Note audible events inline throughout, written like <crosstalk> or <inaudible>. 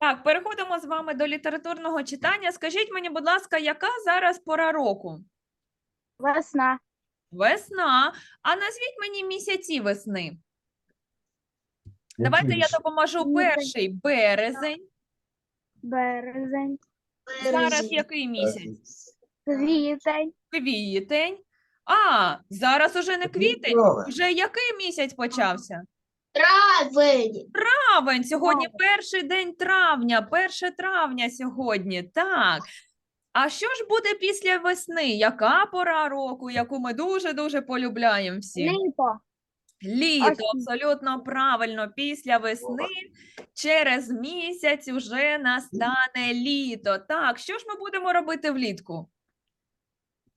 Так, переходимо з вами до літературного читання. Скажіть мені, будь ласка, яка зараз пора року? Весна. Весна. А назвіть мені місяці весни. Давайте я допоможу. Перший березень. Березень. Зараз який місяць? Квітень. Квітень. А, зараз уже не квітень. Вже який місяць почався? Травень. Травень. Сьогодні Травень. перший день травня, 1 травня сьогодні. Так. А що ж буде після весни? Яка пора року, яку ми дуже-дуже полюбляємо всі? Літо. Літо, абсолютно правильно. Після весни через місяць уже настане літо. Так, що ж ми будемо робити влітку?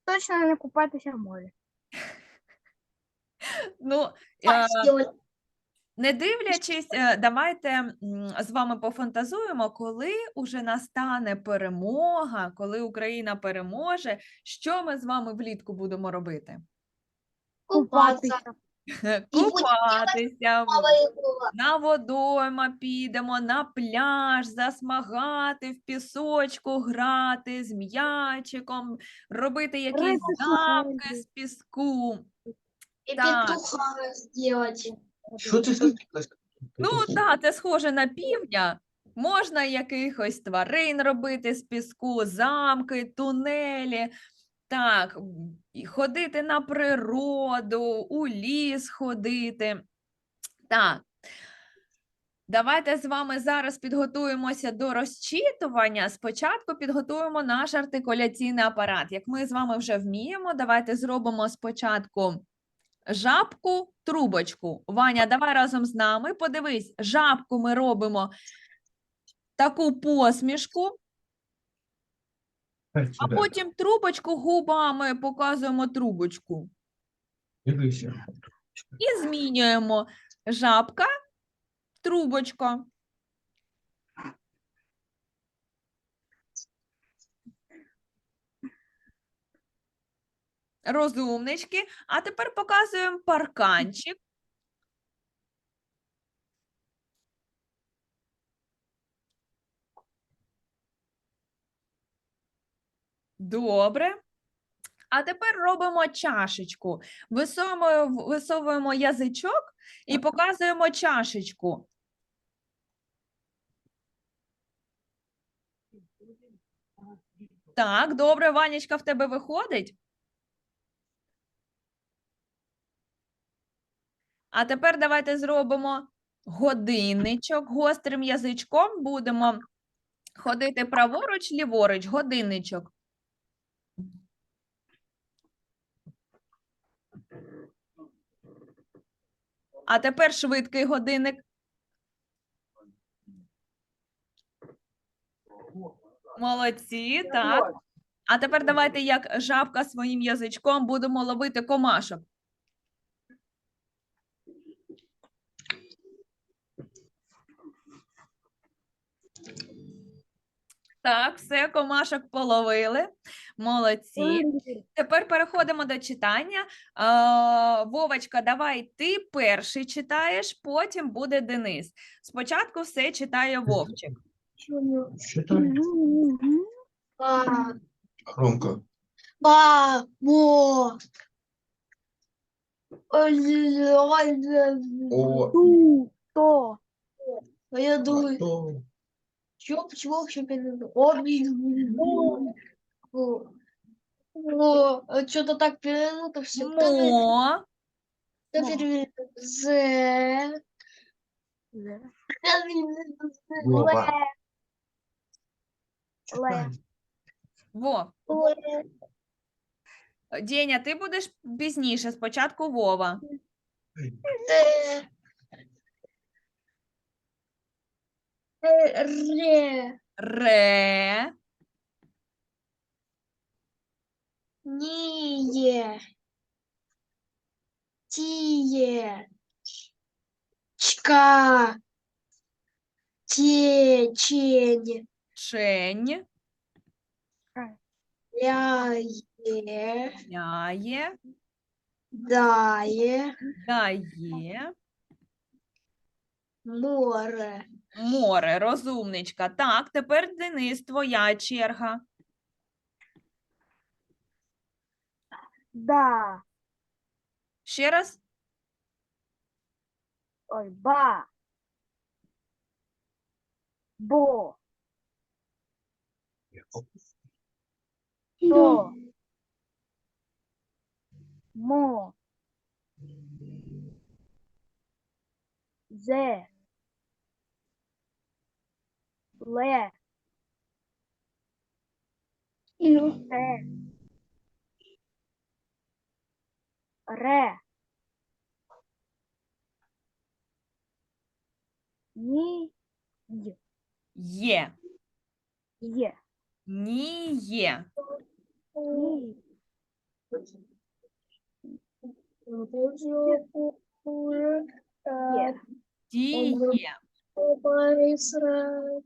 Точно не купатися в морі. Ну, е, Не дивлячись, е, давайте з вами пофантазуємо, коли уже настане перемога, коли Україна переможе, що ми з вами влітку будемо робити? Купатися. <laughs> Купатися, на водойма підемо, на пляж, засмагати, в пісочку грати з м'ячиком, робити якісь замки з піску. І Так. петуха зробити. Що ти тут? Ну, так, це схоже на півдня. Можна якихось тварин робити з піску, замки, тунелі. Так, і ходити на природу, у ліс ходити. Так. Давайте з вами зараз підготуємося до розчитування. Спочатку підготуємо наш артикуляційний апарат. Як ми з вами вже вміємо, давайте зробимо спочатку жабку, трубочку. Ваня, давай разом з нами. Подивись, жабку ми робимо таку посмішку, а потім трубочку губами показуємо трубочку. І змінюємо жабка, трубочка. Розумнички. А тепер показуємо парканчик. Добре. А тепер робимо чашечку. Висовуємо, висовуємо язичок і показуємо чашечку. Так, добре, Ванечка, в тебе виходить. А тепер давайте зробимо годинничок. Гострим язичком будемо ходити праворуч, ліворуч, годинничок. А тепер швидкий годинник. Молодці, так. А тепер давайте, як жабка своїм язичком, будемо ловити комашок. Так, все, комашок половили. Молодці. Тепер переходимо до читання. А, Вовочка, давай ти перший читаєш, потім буде Денис. Спочатку все читає Вовчик. Ба- Громко. Бабо. О, Ту, то. Я думаю. Чё, почему вообще О, О, что-то так перевернуто все. Мо, З. Вова. Ле. Вов. Деня, ти будеш пізніше, спочатку Вова. Ре. Ре, Ніє. Тіє. Чка. Течень. чень, Ляє. ляє, Дає. дає, Море. Море, розумничка. Так, тепер Денис, твоя черга. Да. Ще раз. Ой, ба. Бо. То. Мо. Зе. Ле. Те. Ре. Ні. Й. Є. Є. Ні є. Ні. Є. Діє.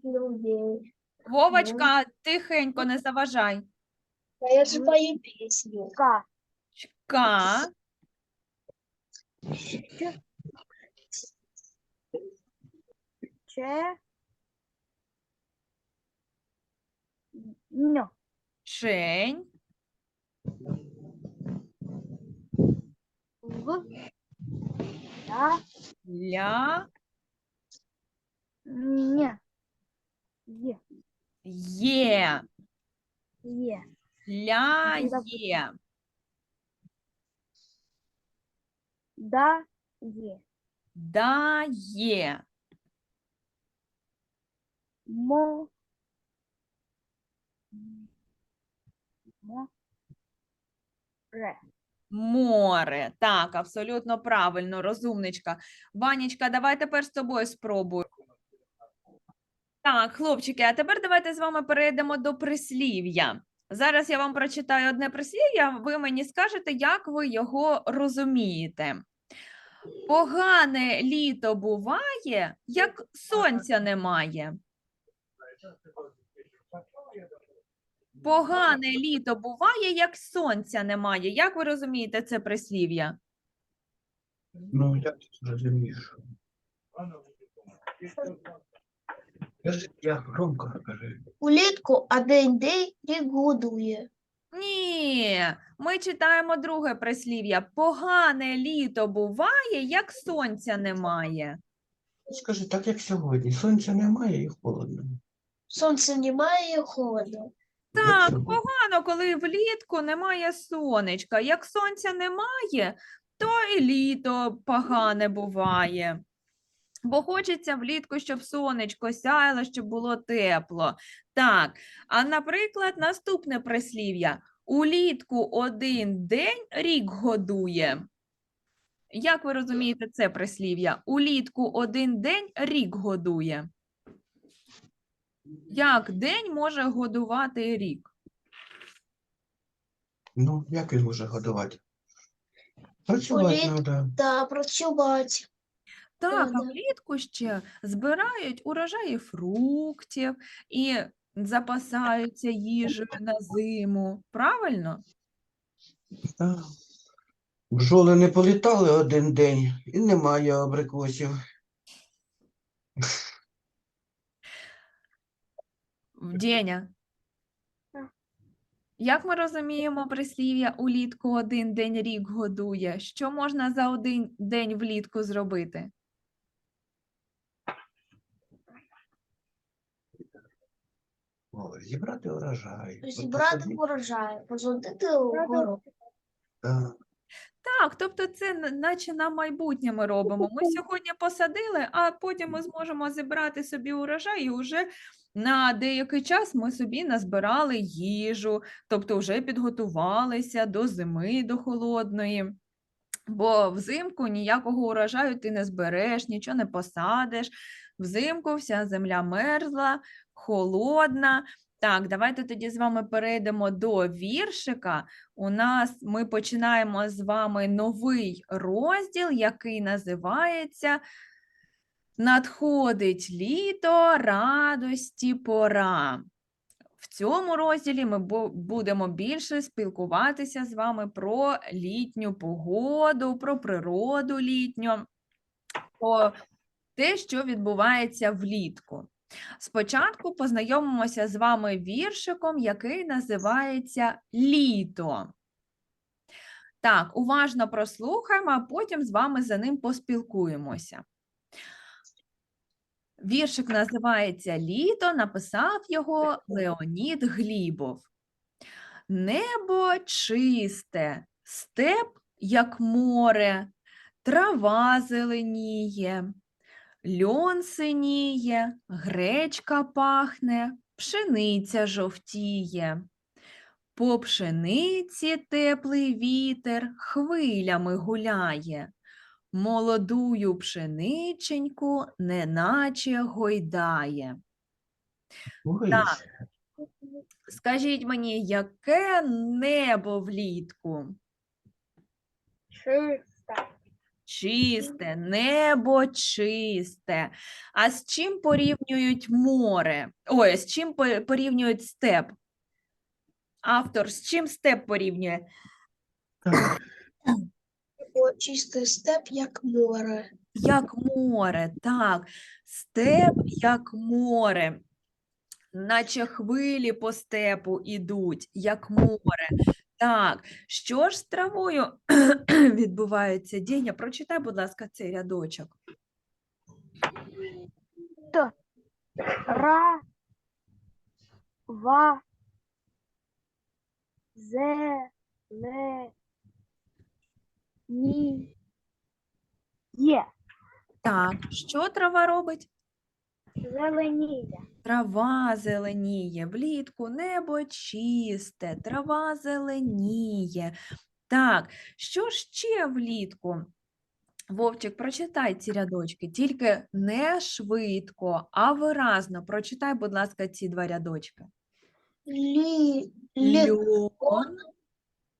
Людей. Вовочка, тихенько, не заважай. А я же пою песню. Ка. Ка. Че. Ньо. Чень. В. Я. Ля. Ня. Є. Є. Є. Ля Ну, да. є. Да. Є. Мо. Мо. Ре. Море. Так, абсолютно правильно, розумничка. Ванечка, давай тепер з тобою спробуємо. Так, хлопчики, а тепер давайте з вами перейдемо до прислів'я. Зараз я вам прочитаю одне прислів'я, ви мені скажете, як ви його розумієте. Погане літо буває, як сонця немає. Погане літо буває, як сонця немає. Як ви розумієте це прислів'я? Ну, розумієш? Скажи, Я громко кажи. Улітку один день рік годує. Ні, ми читаємо друге прислів'я. Погане літо буває, як сонця немає. Скажи, так як сьогодні. Сонця немає і холодно. Сонця немає, і холодно. Як Так, сьогодні. погано, коли влітку немає сонечка. Як сонця немає, то і літо погане буває. Бо хочеться влітку, щоб сонечко сяяло, щоб було тепло. Так, а наприклад, наступне прислів'я. Улітку один день рік годує. Як ви розумієте це прислів'я? Улітку один день рік годує. Як день може годувати рік? Ну, як він може годувати? Працювати Уліт- треба. Та працювати. Так, а влітку ще збирають урожаї фруктів і запасаються їжею на зиму. Правильно? Так. Бджоли не політали один день і немає абрикосів. В Деня. Як ми розуміємо прислів'я улітку один день рік годує? Що можна за один день влітку зробити? О, зібрати урожай. Зібрати урожай, посадити город. Так. Так, тобто це наче на майбутнє ми робимо. Ми сьогодні посадили, а потім ми зможемо зібрати собі урожай, і вже на деякий час ми собі назбирали їжу, тобто вже підготувалися до зими, до холодної. Бо взимку ніякого урожаю ти не збереш, нічого не посадиш. Взимку вся земля мерзла, холодна. Так, давайте тоді з вами перейдемо до віршика. У нас ми починаємо з вами новий розділ, який називається Надходить літо, радості пора. В цьому розділі ми будемо більше спілкуватися з вами про літню погоду, про природу літню, те, що відбувається влітку. Спочатку познайомимося з вами віршиком, який називається Літо. Так, уважно прослухаємо, а потім з вами за ним поспілкуємося. Віршик називається Літо, написав його Леонід Глібов. Небо чисте, степ, як море, трава зеленіє, льон синіє, гречка пахне, пшениця жовтіє. По пшениці теплий вітер хвилями гуляє. Молодую пшениченьку неначе гойдає. Ой, Так. Скажіть мені, яке небо влітку? Чисто. Чисте, небо чисте. А з чим порівнюють море? Ой, з чим порівнюють степ? Автор з чим степ порівнює? так. Чистий степ, як море. Як море, так, степ як море, наче хвилі по степу ідуть, як море. Так, що ж з травою <clears throat> відбувається? Дєня, прочитай, будь ласка, цей рядочок. Ра. Ва. Зе. Ле. Ні. Є. Так, що трава робить? Зеленіє. Трава зеленіє, влітку небо чисте, трава зеленіє. Так, що ще влітку? Вовчик, прочитай ці рядочки, тільки не швидко, а виразно. Прочитай, будь ласка, ці два рядочки. Лі, Льон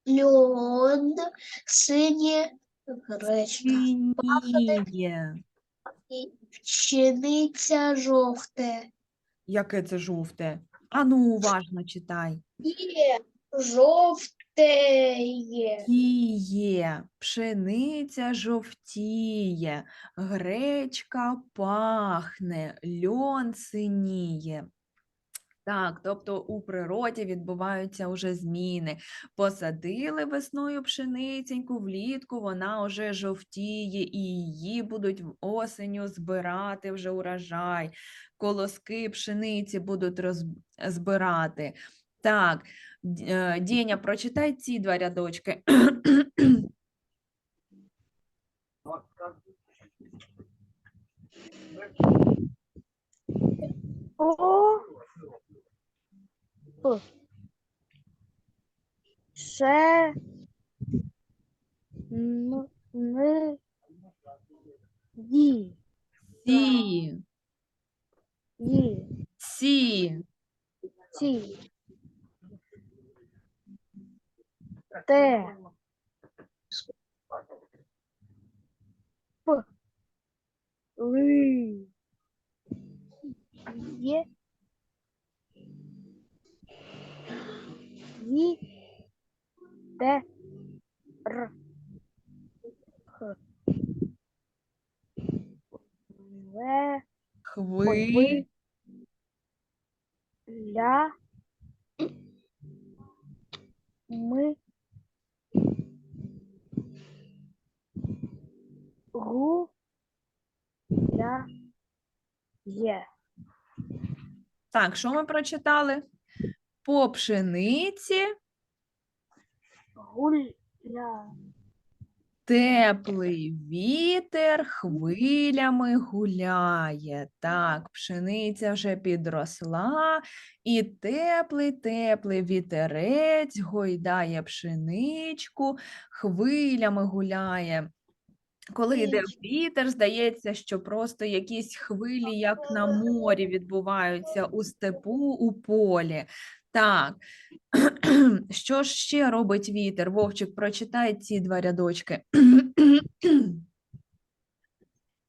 льон, синє, гречка. синіє. Пшениця жовте. Яке це жовте? Ану, уважно читай. Є, жовтеє. Тіє, пшениця жовтіє, гречка пахне, льон синіє. Так, тобто у природі відбуваються уже зміни. Посадили весною пшениценьку, влітку вона вже жовтіє, і її будуть осеню збирати вже урожай. Колоски пшениці будуть роз... збирати. Так, Д- е, прочитай ці два рядочки. О. Ше. Н. Ді. Сі, Ї. сі, Ті. Те. П. Ли. Є. Ї. Те. Р. Х. В. хви, Ля. Ми. Гу. Ля. Є. Так, що ми прочитали? По пшениці Гуля. теплий вітер хвилями гуляє. Так, пшениця вже підросла, і теплий теплий вітерець гойдає пшеничку, хвилями гуляє. Коли йде вітер, здається, що просто якісь хвилі, як на морі, відбуваються у степу, у полі. Так, <clears throat> що ще робить вітер? Вовчик, прочитай ці два рядочки. <clears throat>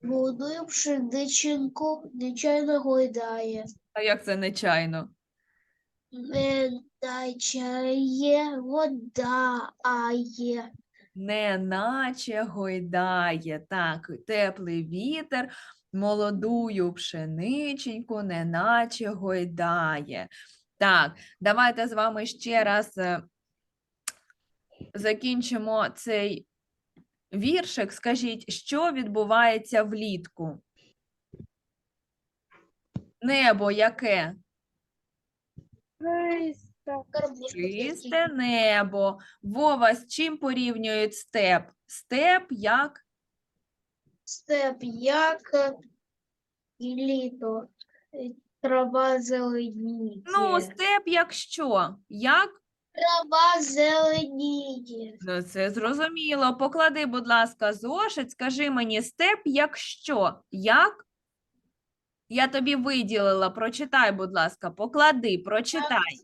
Молодую пшениченку нечайно гойдає. А як це нечайно? Не дачає вода, а є. Неначе гойдає. Так, теплий вітер молодую пшениченьку, неначе гойдає. Так, давайте з вами ще раз е, закінчимо цей віршик. Скажіть, що відбувається влітку? Небо яке? Чисте небо. Вова, з чим порівнюють степ? Степ як Степ як літо. Трава зеленіє. ну, степ як що? Як? Трава зеленіє. Ну, це зрозуміло. Поклади, будь ласка, зошит, скажи мені степ як що? Як? Я тобі виділила, прочитай, будь ласка, поклади, прочитай.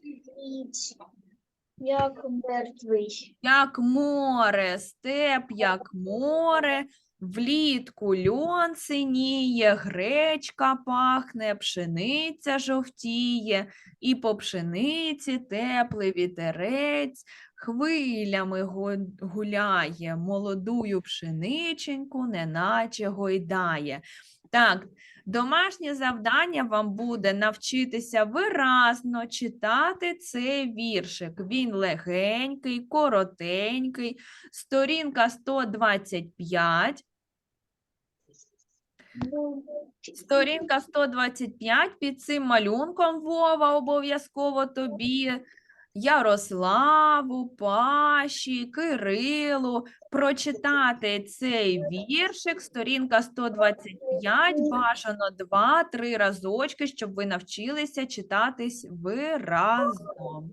Як мертвий. Як море, степ, як море, влітку льон синіє, гречка пахне, пшениця жовтіє, і по пшениці теплий вітерець хвилями гуляє, молодую пшениченьку неначе гойдає. Так, домашнє завдання вам буде навчитися виразно читати цей віршик. Він легенький, коротенький, сторінка 125. Сторінка 125 під цим малюнком Вова обов'язково тобі. Ярославу, Паші, Кирилу прочитати цей віршик, сторінка 125, бажано 2-3 разочки, щоб ви навчилися читатись виразно.